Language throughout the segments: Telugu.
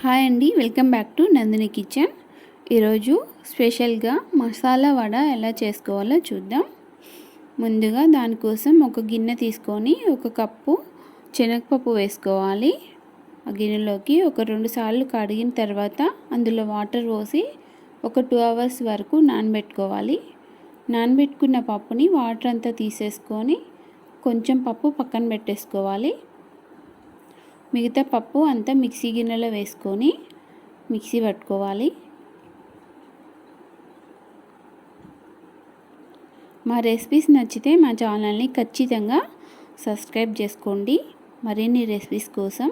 హాయ్ అండి welcome back to Nandini kitchen. ఈరోజు స్పెషల్గా మసాలా వడ ఎలా చేసుకోవాలో చూద్దాం. ముందుగా దానికోసం ఒక గిన్నె తీసుకొని ఒక కప్పు శనగపప్పు వేసుకోవాలి. ఆ గిన్నెలోకి ఒక రెండు సార్లు కడిగిన తర్వాత అందులో వాటర్ పోసి ఒక టూ అవర్స్ వరకు నానబెట్టుకోవాలి. నానబెట్టుకున్న పప్పుని వాటర్ అంతా తీసేసుకొని కొంచెం పప్పు పక్కన పెట్టేసుకోవాలి. మిగతా పప్పు అంతా మిక్సీ గిన్నెలో వేసుకొని మిక్సీ పట్టుకోవాలి. మా రెసిపీస్ నచ్చితే మా ఛానల్ని ఖచ్చితంగా సబ్స్క్రైబ్ చేసుకోండి. మరిన్ని రెసిపీస్ కోసం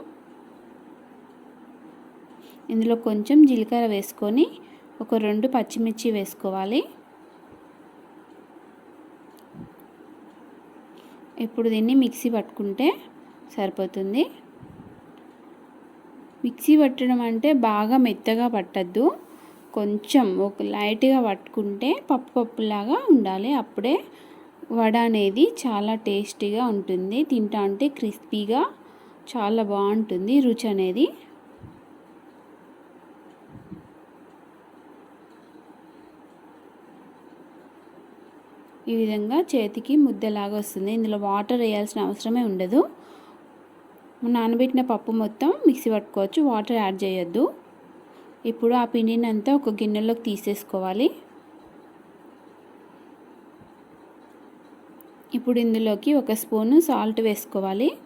ఇందులో కొంచెం జీలకర్ర వేసుకొని ఒక రెండు పచ్చిమిర్చి వేసుకోవాలి. ఇప్పుడు దీన్ని మిక్సీ పట్టుకుంటే సరిపోతుంది. మిక్సీ పట్టడం అంటే బాగా మెత్తగా పట్టద్దు. కొంచెం ఒక లైట్గా పట్టుకుంటే పప్పు పప్పులాగా ఉండాలి. అప్పుడే వడ అనేది చాలా టేస్టీగా ఉంటుంది. తింటా అంటే క్రిస్పీగా చాలా బాగుంటుంది రుచి అనేది. ఈ విధంగా చేతికి ముద్దలాగా వస్తుంది. ఇందులో వాటర్ వేయాల్సిన అవసరమే ఉండదు. నానబెట్టిన పప్పు మొత్తం మిక్సీ పట్టుకోవచ్చు వాటర్ యాడ్ చేయొద్దు. ఇప్పుడు ఆ పిండిని అంతా ఒక గిన్నెలోకి తీసేసుకోవాలి. ఇప్పుడు ఇందులోకి ఒక స్పూను సాల్ట్ వేసుకోవాలి.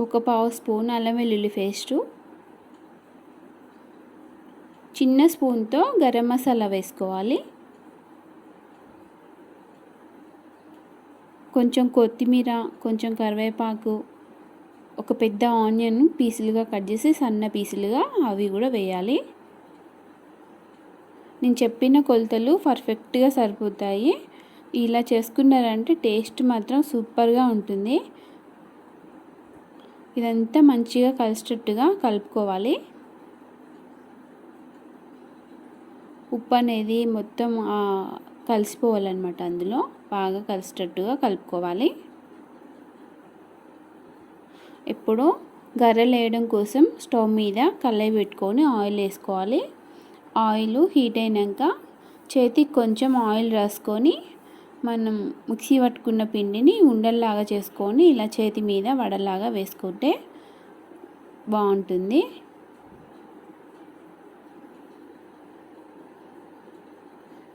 ఒక పావు స్పూన్ అల్లం వెల్లుల్లి పేస్టు. చిన్న స్పూన్తో గరం మసాలా వేసుకోవాలి. కొంచెం కొత్తిమీర కొంచెం కరివేపాకు ఒక పెద్ద ఆనియన్ పీసులుగా కట్ చేసి సన్న పీసులుగా అవి కూడా వేయాలి. నేను చెప్పిన కొలతలు పర్ఫెక్ట్గా సరిపోతాయి. ఇలా చేసుకున్నారంటే టేస్ట్ మాత్రం సూపర్గా ఉంటుంది. ఇదంతా మంచిగా కలిసేటట్టుగా కలుపుకోవాలి. ఉప్పు అనేది మొత్తం కలిసిపోవాలన్నమాట అందులో. బాగా కలిసేటట్టుగా కలుపుకోవాలి. ఇప్పుడు గర్రెలు వేయడం కోసం స్టవ్ మీద కళ్ళాయి పెట్టుకొని ఆయిల్ వేసుకోవాలి. ఆయిల్ హీట్ అయినాక చేతికి కొంచెం ఆయిల్ రాసుకొని మనం మిక్సీ పట్టుకున్న పిండిని ఉండల్లాగా చేసుకొని ఇలా చేతి మీద వడలాగా వేసుకుంటే బాగుంటుంది.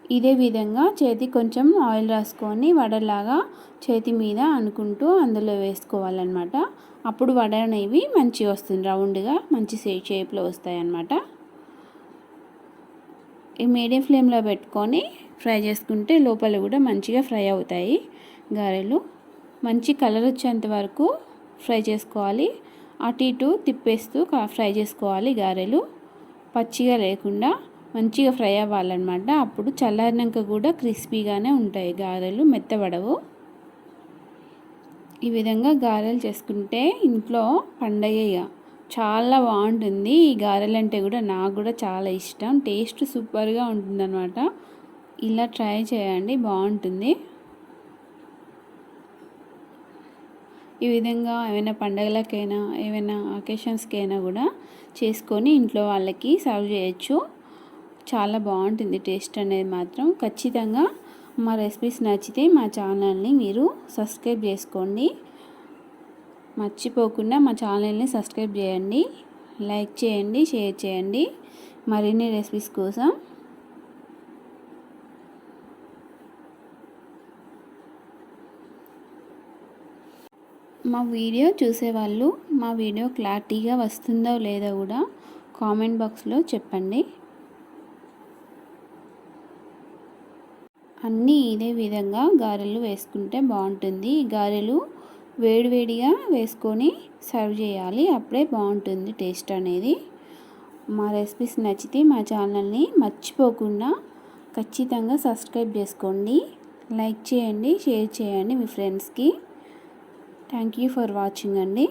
ఇదే విధంగా చేతి కొంచెం ఆయిల్ రాసుకొని వడలాగా చేతి మీద అనుకుంటూ అందులో వేసుకోవాలన్నమాట. అప్పుడు వడ అనేవి మంచిగా వస్తుంది రౌండ్గా మంచి షేప్లో వస్తాయి అన్నమాట ఈ మీడియం ఫ్లేమ్లో పెట్టుకొని ఫ్రై చేసుకుంటే లోపల కూడా మంచిగా ఫ్రై అవుతాయి గారెలు. మంచి కలర్ వచ్చేంత వరకు ఫ్రై చేసుకోవాలి. అటు ఇటు తిప్పేస్తూ ఫ్రై చేసుకోవాలి గారెలు. పచ్చిగా లేకుండా మంచిగా ఫ్రై అవ్వాలన్నమాట. అప్పుడు చల్లారినాక కూడా క్రిస్పీగానే ఉంటాయి గారెలు మెత్తబడవు ఈ విధంగా గారెలు చేసుకుంటే ఇంట్లో పండగ చాలా బాగుంటుంది. ఈ గారెలు అంటే కూడా నాకు కూడా చాలా ఇష్టం. టేస్ట్ సూపర్గా ఉంటుందన్నమాట. ఇలా ట్రై చేయండి. బాగుంటుంది. ఈ విధంగా ఏమైనా పండగలకైనా ఏమైనా అకేషన్స్కైనా కూడా చేసుకొని ఇంట్లో వాళ్ళకి సర్వ్ చేయొచ్చు. చాలా బాగుంటుంది టేస్ట్ అనేది మాత్రం. ఖచ్చితంగా మా రెసిపీస్ నచ్చితే మా ఛానల్ని మీరు సబ్స్క్రైబ్ చేసుకోండి. మర్చిపోకుండా మా ఛానల్ని సబ్స్క్రైబ్ చేయండి. లైక్ చేయండి షేర్ చేయండి. మరిన్ని రెసిపీస్ కోసం మా వీడియో చూసేవాళ్ళు మా వీడియో క్లారిటీగా వస్తుందో లేదో కూడా కామెంట్ బాక్స్లో చెప్పండి. అన్నీ ఇదే విధంగా గారెలు వేసుకుంటే బాగుంటుంది. గారెలు వేడివేడిగా వేసుకొని సర్వ్ చేయాలి. అప్పుడే బాగుంటుంది టేస్ట్ అనేది. మా రెసిపీస్ నచ్చితే మా ఛానల్ని మర్చిపోకుండా ఖచ్చితంగా సబ్స్క్రైబ్ చేసుకోండి. లైక్ చేయండి షేర్ చేయండి మీ ఫ్రెండ్స్కి. థ్యాంక్ యూ ఫర్ వాచింగ్ అండి.